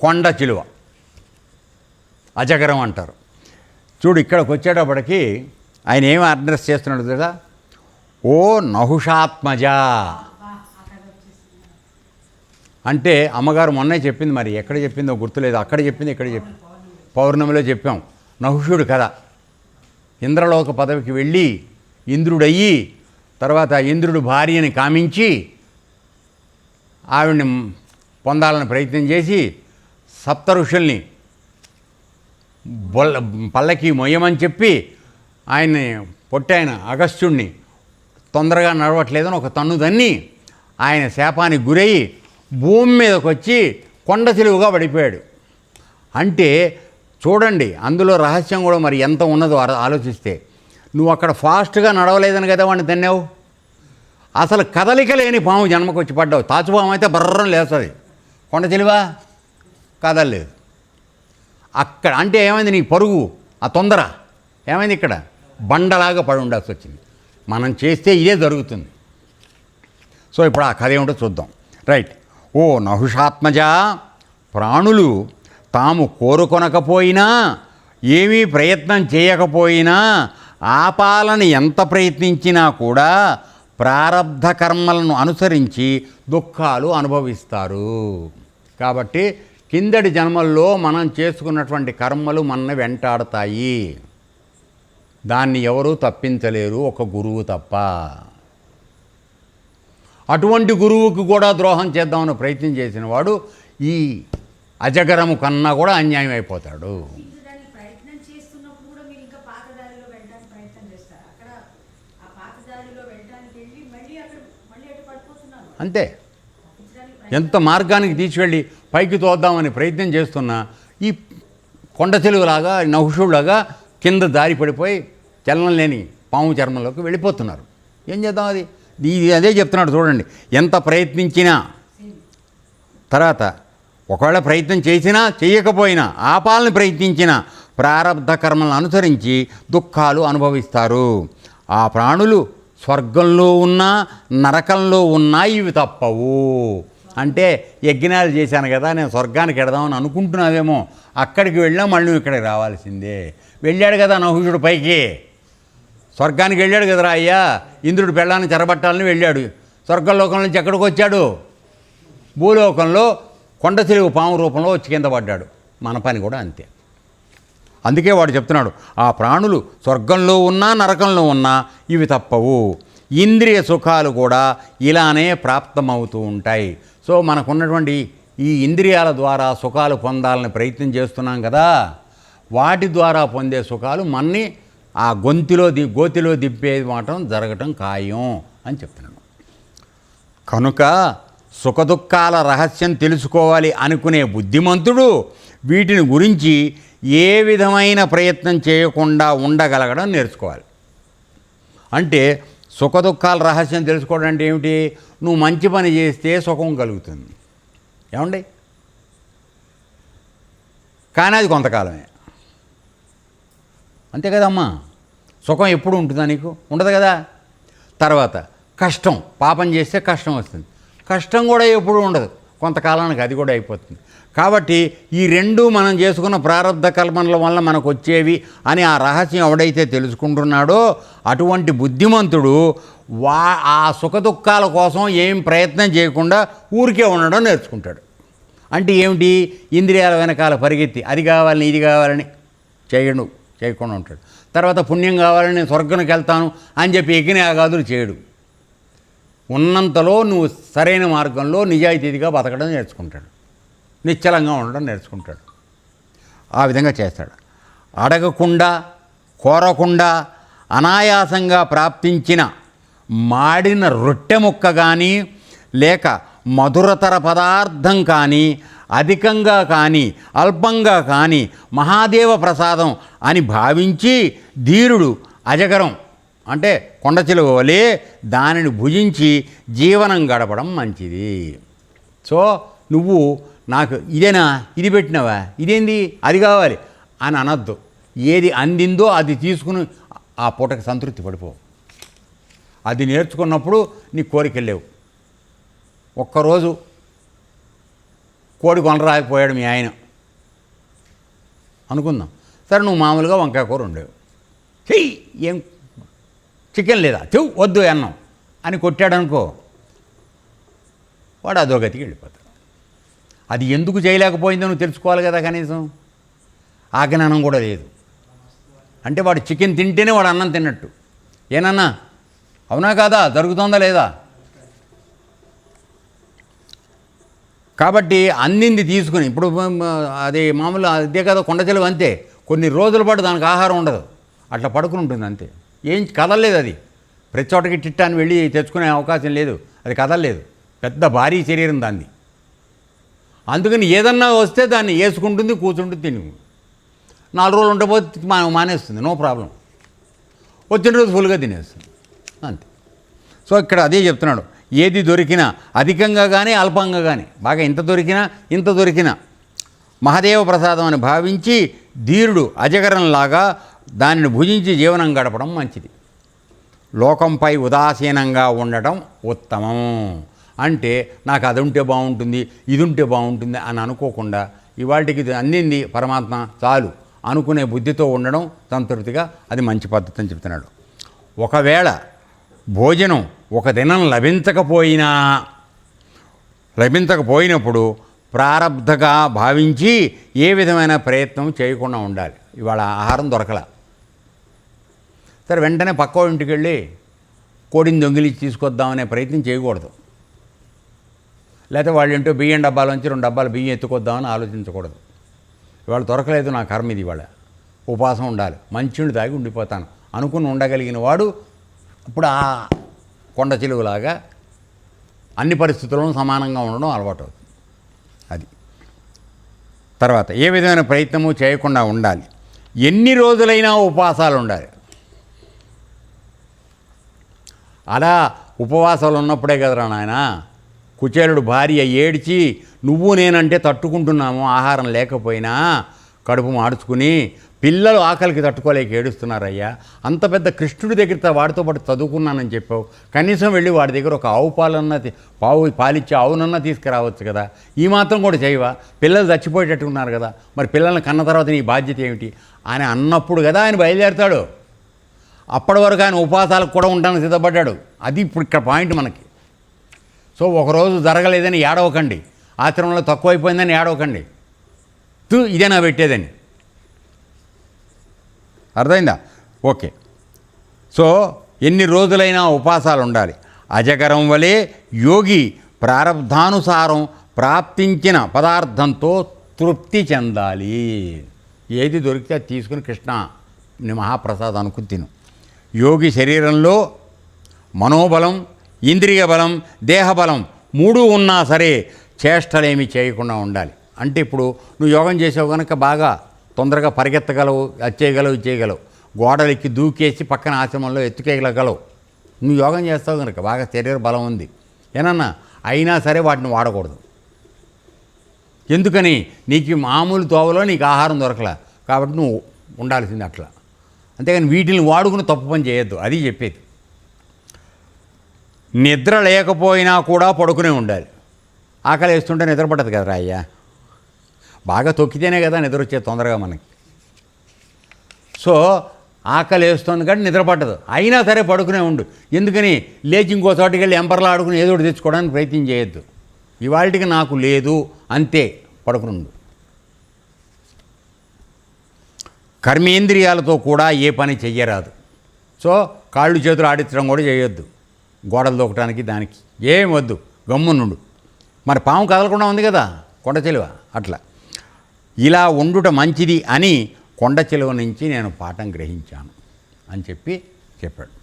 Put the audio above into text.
కొండ చిలువ. అజగరం అంటారు. చూడు ఇక్కడికి వచ్చేటప్పటికి ఆయన ఏం అడ్రస్ చేస్తున్నాడు కదా ఓ నహుషాత్మజ. అంటే అమ్మగారు మొన్నే చెప్పింది మరి ఎక్కడ చెప్పిందో గుర్తులేదు. అక్కడ చెప్పింది ఇక్కడ చెప్పింది పౌర్ణమిలో చెప్పాం. నహుషుడు కదా ఇంద్రలోక పదవికి వెళ్ళి ఇంద్రుడయ్యి తర్వాత ఇంద్రుడు భార్యని కామించి ఆవిడ్ని పొందాలని ప్రయత్నం చేసి సప్త ఋషుల్ని బొల్ల పల్లకి మొయ్యమని చెప్పి ఆయన్ని పొట్టాయన అగస్త్యుణ్ణి తొందరగా నడవట్లేదని ఒక తన్ను దన్ని ఆయన శాపానికి గురయ్యి భూమి మీదకి వచ్చి కొండ తెలివిగా పడిపోయాడు. అంటే చూడండి అందులో రహస్యం కూడా మరి ఎంత ఉన్నదో ఆలోచిస్తే. నువ్వు అక్కడ ఫాస్ట్గా నడవలేదని కదా వాడిని తన్నావు? అసలు కదలిక లేని పాము జన్మకు వచ్చి పడ్డావు. తాచుపాము అయితే బర్రం లేస్తుంది. కొండ తెలివా కదలలేదు. అక్కడ అంటే ఏమైంది నీకు పరుగు? ఆ తొందర. ఏమైంది ఇక్కడ? బండలాగా పడి ఉండాల్సి వచ్చింది. మనం చేస్తే ఇదే జరుగుతుంది. సో ఇప్పుడు ఆ కథ ఏమిటో చూద్దాం. రైట్. ఓ నహుషాత్మజ ప్రాణులు తాము కోరుకొనకపోయినా ఏమీ ప్రయత్నం చేయకపోయినా ఆపాలని ఎంత ప్రయత్నించినా కూడా ప్రారబ్ధ కర్మలను అనుసరించి దుఃఖాలు అనుభవిస్తారు. కాబట్టి కిందటి జన్మల్లో మనం చేసుకున్నటువంటి కర్మలు మన వెంటాడతాయి. దాన్ని ఎవరూ తప్పించలేరు ఒక గురువు తప్ప. అటువంటి గురువుకు కూడా ద్రోహం చేద్దామని ప్రయత్నం చేసిన వాడు ఈ అజగరము కన్నా కూడా అన్యాయం అయిపోతాడు. అంతే. ఎంత మార్గానికి తీసుకెళ్ళి పైకి తోద్దామని ప్రయత్నం చేస్తున్నా ఈ కొండ తెలుగులాగా నహుషుడులాగా కింద దారి పడిపోయి చలనం లేని పాము చర్మంలోకి వెళ్ళిపోతున్నారు. ఏం చేద్దాం అది? ఇది అదే చెప్తున్నాడు చూడండి. ఎంత ప్రయత్నించినా తర్వాత ఒకవేళ ప్రయత్నం చేసినా చేయకపోయినా ఆపాలని ప్రయత్నించినా ప్రారబ్ధ కర్మలను అనుసరించి దుఃఖాలు అనుభవిస్తారు. ఆ ప్రాణులు స్వర్గంలో ఉన్నా నరకంలో ఉన్నా ఇవి తప్పవు. అంటే యజ్ఞాలు చేశాను కదా నేను స్వర్గానికి వెడదామని అనుకుంటున్నావేమో అక్కడికి వెళ్ళినా మళ్ళీ నువ్వు ఇక్కడికి రావాల్సిందే. వెళ్ళాడు కదా నహుషుడు పైకి. స్వర్గానికి వెళ్ళాడు కదరా అయ్యా. ఇంద్రుడు పెళ్ళాన్ని చెరబట్టాలని వెళ్ళాడు. స్వర్గలోకం నుంచి ఎక్కడికి వచ్చాడు? భూలోకంలో కొండ చెరువు పాము రూపంలో వచ్చి కింద పడ్డాడు. మన పని కూడా అంతే. అందుకే వాడు చెప్తున్నాడు ఆ ప్రాణులు స్వర్గంలో ఉన్నా నరకంలో ఉన్నా ఇవి తప్పవు. ఇంద్రియ సుఖాలు కూడా ఇలానే ప్రాప్తమవుతూ ఉంటాయి. సో మనకున్నటువంటి ఈ ఇంద్రియాల ద్వారా సుఖాలు పొందాలని ప్రయత్నం చేస్తున్నాం కదా వాటి ద్వారా పొందే సుఖాలు మన్ని ఆ గొంతులో ది గోతిలో దింపేది మాటం జరగటం ఖాయం అని చెప్తున్నాను. కనుక సుఖదుఖాల రహస్యం తెలుసుకోవాలి అనుకునే బుద్ధిమంతుడు వీటిని గురించి ఏ విధమైన ప్రయత్నం చేయకుండా ఉండగలగడం నేర్చుకోవాలి. అంటే సుఖదుఖాల రహస్యం తెలుసుకోవడం అంటే ఏమిటి? నువ్వు మంచి పని చేస్తే సుఖం కలుగుతుంది. ఏమండి? కానీ అది కొంతకాలమే. అంతే కదమ్మా? సుఖం ఎప్పుడు ఉంటుందా నీకు? ఉండదు కదా? తర్వాత కష్టం. పాపం చేస్తే కష్టం వస్తుంది. కష్టం కూడా ఎప్పుడు ఉండదు. కొంతకాలానికి అది కూడా అయిపోతుంది. కాబట్టి ఈ రెండు మనం చేసుకున్న ప్రారంధ కల్పనల వల్ల మనకు వచ్చేవి అని ఆ రహస్యం ఎవడైతే తెలుసుకుంటున్నాడో అటువంటి బుద్ధిమంతుడు వా ఆ సుఖదుఖాల కోసం ఏం ప్రయత్నం చేయకుండా ఊరికే ఉండడం నేర్చుకుంటాడు. అంటే ఏమిటి? ఇంద్రియాల వెనకాల పరిగెత్తి అది కావాలని ఇది కావాలని చేయడు చేయకుండా ఉంటాడు. తర్వాత పుణ్యం కావాలని నేను స్వర్గానికి వెళ్తాను అని చెప్పి ఎగిన ఆగాదులు చేయడు. ఉన్నంతలో నువ్వు సరైన మార్గంలో నిజాయితీగా బతకడం నేర్చుకుంటాడు. నిశ్చలంగా ఉండడం నేర్చుకుంటాడు. ఆ విధంగా చేస్తాడు. అడగకుండా కోరకుండా అనాయాసంగా ప్రాప్తించిన మాడిన రొట్టె ముక్క కానీ లేక మధురతర పదార్థం కానీ అధికంగా కానీ అల్పంగా కానీ మహాదేవ ప్రసాదం అని భావించి ధీరుడు అజగరం అంటే కొండ చిలువ వలె దానిని భుజించి జీవనం గడపడం మంచిది. సో నువ్వు నాకు ఇదేనా? ఇది పెట్టినావా? ఇదేంది? అది కావాలి. అని అనొద్దు. ఏది అందిందో అది తీసుకుని ఆ పూటకి సంతృప్తి పడిపో. అది నేర్చుకున్నప్పుడు నీ కోరికలు లేవు. ఒక్కరోజు కోడి కొనరాకపోయాడు మీ ఆయన. అనుకుందాం. సరే నువ్వు మామూలుగా వంకాయ కూర ఉండేవు చెయ్యి! ఏం చికెన్ లేదా? తెవ్ వద్దు అన్నం. అని కొట్టాడు అనుకో వాడు అధోగతికి వెళ్ళిపోతాడు. అది ఎందుకు చేయలేకపోయిందో నువ్వు తెలుసుకోవాలి కదా కనీసం? ఆ జ్ఞానం కూడా లేదు. అంటే వాడు చికెన్ తింటేనే వాడు అన్నం తిన్నట్టు. ఏనన్నా అవునా కాదా? జరుగుతుందా లేదా? కాబట్టి అందింది తీసుకుని ఇప్పుడు అది మామూలు అదే కదా కొండ అంతే. కొన్ని రోజుల పాటు దానికి ఆహారం ఉండదు. అట్లా పడుకుని ఉంటుంది అంతే. ఏం కదలలేదు అది. ప్రతి చోటకి టిట్టాన్ని వెళ్ళి తెచ్చుకునే అవకాశం లేదు. అది కదలలేదు. పెద్ద భారీ శరీరం దాన్ని. అందుకని ఏదన్నా వస్తే దాన్ని వేసుకుంటుంది కూర్చుంటుంది తిని నాలుగు రోజులు ఉండబోతే మా మానేస్తుంది. No problem. వచ్చిన రోజు ఫుల్గా తినేస్తుంది. అంతే. సో ఇక్కడ అదే చెప్తున్నాడు. ఏది దొరికినా అధికంగా కానీ అల్పంగా కానీ బాగా ఇంత దొరికినా ఇంత దొరికినా మహదేవ ప్రసాదం అని భావించి ధీరుడు అజగరంలాగా దానిని భుజించి జీవనం గడపడం మంచిది. లోకంపై ఉదాసీనంగా ఉండటం ఉత్తమం. అంటే నాకు అది ఉంటే బాగుంటుంది ఇది ఉంటే బాగుంటుంది అని అనుకోకుండా ఇవాటికి ఇది అందింది పరమాత్మ చాలు అనుకునే బుద్ధితో ఉండడం సంతృప్తిగా అది మంచి పద్ధతి అని చెప్తున్నాడు. ఒకవేళ భోజనం ఒక దినం లభించకపోయినా లభించకపోయినప్పుడు ప్రారబ్ధగా భావించి ఏ విధమైన ప్రయత్నం చేయకుండా ఉండాలి. ఇవాళ ఆహారం దొరకలే. సరే వెంటనే పక్క ఇంటికి వెళ్ళి కోడిని దొంగిలించి తీసుకొద్దామనే ప్రయత్నం చేయకూడదు. లేకపోతే వాళ్ళు ఇంటో బియ్యం డబ్బాలోంచి రెండు డబ్బాలు బియ్యం ఎత్తుకొద్దామని ఆలోచించకూడదు. ఇవాళ దొరకలేదు నా కర్మ ఇది ఇవాళ. ఉపవాసం ఉండాలి. మంచినీళ్ళు తాగి ఉండిపోతాను. అనుకుని ఉండగలిగిన వాడు ఇప్పుడు ఆ కొండ చిలువలాగా అన్ని పరిస్థితులను సమానంగా ఉండడం అలవాటు అవుతుంది అది. తర్వాత ఏ విధమైన ప్రయత్నము చేయకుండా ఉండాలి. ఎన్ని రోజులైనా ఉపవాసాలు ఉండాలి. అలా ఉపవాసాలు ఉన్నప్పుడే కదరా నాయన. కుచేలుడు భార్య ఏడ్చి నువ్వు నేనంటే తట్టుకుంటున్నాము ఆహారం లేకపోయినా కడుపు మాడుచుకుని పిల్లలు ఆకలికి తట్టుకోలేక ఏడుస్తున్నారయ్యా. అంత పెద్ద కృష్ణుడి దగ్గర వాడితో పాటు చదువుకున్నానని చెప్పావు. కనీసం వెళ్ళి వాడి దగ్గర ఒక ఆవు పాలన్నా పావు పాలిచ్చి ఆవునన్నా తీసుకురావచ్చు కదా. ఈ మాత్రం కూడా చేయవా? పిల్లలు చచ్చిపోయేటట్టు ఉన్నారు కదా. మరి పిల్లల్ని కన్న తర్వాత నీ బాధ్యత ఏమిటి? అని అన్నప్పుడు కదా ఆయన బయలుదేరతాడు. అప్పటి వరకు ఆయన ఉపవాసాలకు కూడా ఉండడానికి సిద్ధపడ్డాడు. అది ఇప్పుడు ఇక్కడ పాయింట్ మనకి. సో ఒకరోజు జరగలేదని ఏడవకండి. ఆశ్రమంలో తక్కువైపోయిందని ఏడవకండి. తు ఇదే నా పెట్టేదని. అర్థమైందా? ఓకే. సో ఎన్ని రోజులైనా ఉపాసాలు ఉండాలి. అజగరం వలె యోగి ప్రారంధానుసారం ప్రాప్తించిన పదార్థంతో తృప్తి చెందాలి. ఏది దొరికితే అది తీసుకుని కృష్ణ నీ మహాప్రసాదం అనుకుని తిను. యోగి శరీరంలో మనోబలం ఇంద్రియ బలం దేహబలం మూడు ఉన్నా సరే చేష్టలేమి చేయకుండా ఉండాలి. అంటే ఇప్పుడు నువ్వు యోగం చేసావు కనుక బాగా తొందరగా పరిగెత్తగలవు అది చేయగలవు చేయగలవు. గోడలెక్కి దూకేసి పక్కన ఆశ్రమంలో ఎత్తుకేయగలగలవు నువ్వు యోగం చేస్తావు కనుక బాగా శరీర బలం ఉంది. ఏనన్నా అయినా సరే వాటిని వాడకూడదు. ఎందుకని? నీకు మామూలు తోవలో నీకు ఆహారం దొరకలే. కాబట్టి నువ్వు ఉండాల్సింది అట్లా. అంతేగాని వీటిని వాడుకుని తప్పు పని చేయొద్దు. అది చెప్పేది. నిద్ర లేకపోయినా కూడా పడుకునే ఉండాలి. ఆకలి వేస్తుంటే నిద్ర పట్టదు కదరా అయ్యా? బాగా తొక్కితేనే కదా నిద్ర వచ్చేది తొందరగా మనకి. సో ఆకలి వేస్తుంది కానీ నిద్ర పట్టదు. అయినా సరే పడుకునే ఉండు. ఎందుకని? లేచి ఇంకో చోటికి వెళ్ళి ఎంపర్లా ఆడుకుని ఏదో ఒకటి తెచ్చుకోవడానికి ప్రయత్నం చేయొద్దు. ఇవాళకి నాకు లేదు. అంతే. పడుకుని ఉండు. కర్మేంద్రియాలతో కూడా ఏ పని చెయ్యరాదు. సో కాళ్ళు చేతులు ఆడించడం కూడా చేయొద్దు. గోడలు దూకటానికి దానికి. ఏం వద్దు. గమ్మునుండు. మరి పాము కదలకుండా ఉంది కదా కొండ చెలువ అట్లా. ఇలా ఉండుట మంచిది అని కొండ చెలువ నుంచి నేను పాఠం గ్రహించాను అని చెప్పి చెప్పాడు.